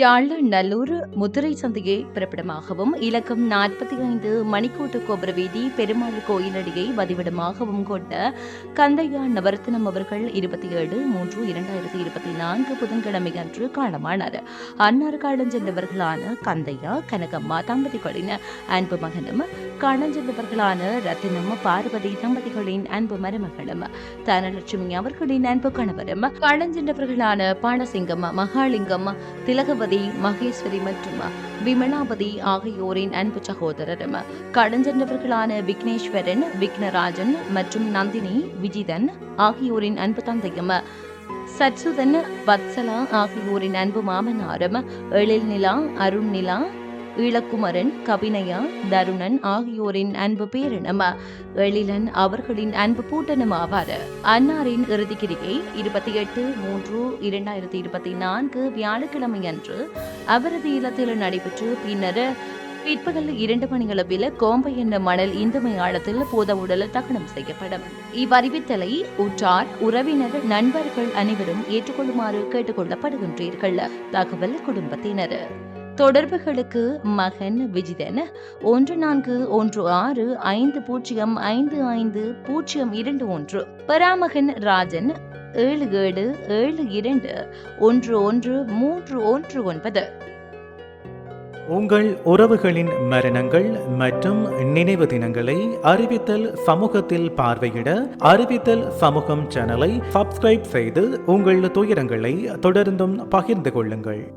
யாழ் நல்லூர் முதிரை சந்தையை பிறப்பிடமாகவும் இலக்கம் நாற்பத்தி ஐந்து மணிக்கூட்டு கோபுர வீதி பெருமாள் கோயிலடியை வதிவிடமாகவும் கொண்ட கந்தையா நவரத்தினம் அவர்கள் இருபத்தி ஏழு மூன்று இரண்டாயிரத்தி இருபத்தி நான்கு புதன்கிழமை அன்று காலமானார். அன்னார் காலஞ்சென்றவர்களான கந்தையா கனகம்மா தம்பதிகளின் அன்பு மகனும் காலஞ்சென்றவர்களான ரத்தினம் பார்வதி தம்பதிகளின் அன்பு மருமகளும் தனலட்சுமி அவர்களின் அன்பு கணவரும் காலஞ்சென்றவர்களான பாணசிங்கம் மகாலிங்கம் சரஸ்வதி மகேஸ்வரி மற்றும் விமலாபதி ஆகியோரின் அன்பு சகோதரரும் கடஞ்சென்றவர்களான விக்னேஸ்வரன் விக்னராஜன் மற்றும் நந்தினி விஜிதன் ஆகியோரின் அன்பு தந்தையும் சத்சுதன் வத்சலா ஆகியோரின் அன்பு மாமனாரும் எழில் நிலா அருண் நிலா ஈழக்குமரன் கவினயா தருணன் ஆகியோரின் அன்பு பேரனும்? எழிலன் அவர்களின் அன்பு பூட்டனம் ஆவார். அன்னாரின் இறுதிக்கிரியை இருபத்தி எட்டு மூன்று இரண்டாயிரத்தி இருபத்தி நான்கு வியாழக்கிழமை அன்று அவரது இல்லத்தில் நடைபெற்று பின்னர் பிற்பகல் இரண்டு மணியளவில் கோம்பை என்ற மணல் இந்து ஆழத்தில் பூத உடல் தகனம் செய்யப்படும். இவ்வறிவித்தலை உற்றார் உறவினர் நண்பர்கள் அனைவரும் ஏற்றுக்கொள்ளுமாறு கேட்டுக்கொள்ளப்படுகின்றீர்கள். தகவல் குடும்பத்தினர். தொடர்புகளுக்கு மகன் விஜிதன். ஒன்று நான்கு ஒன்று ஆறு ஐந்து பூஜ்ஜியம் ஐந்து ஐந்து பூஜ்ஜியம் இரண்டு ஒன்று. பராமகன் ராஜன் ஏழு ஏழு ஏழு இரண்டு ஒன்று ஒன்று மூன்று ஒன்று ஒன்பது. உங்கள் உறவுகளின் மரணங்கள் மற்றும் நினைவு தினங்களை அறிவித்தல் சமூகத்தில் பார்வையிட அறிவித்தல் சமூகம் சேனலை சப்ஸ்கிரைப் செய்து உங்கள் துயரங்களை தொடர்ந்தும் பகிர்ந்து கொள்ளுங்கள்.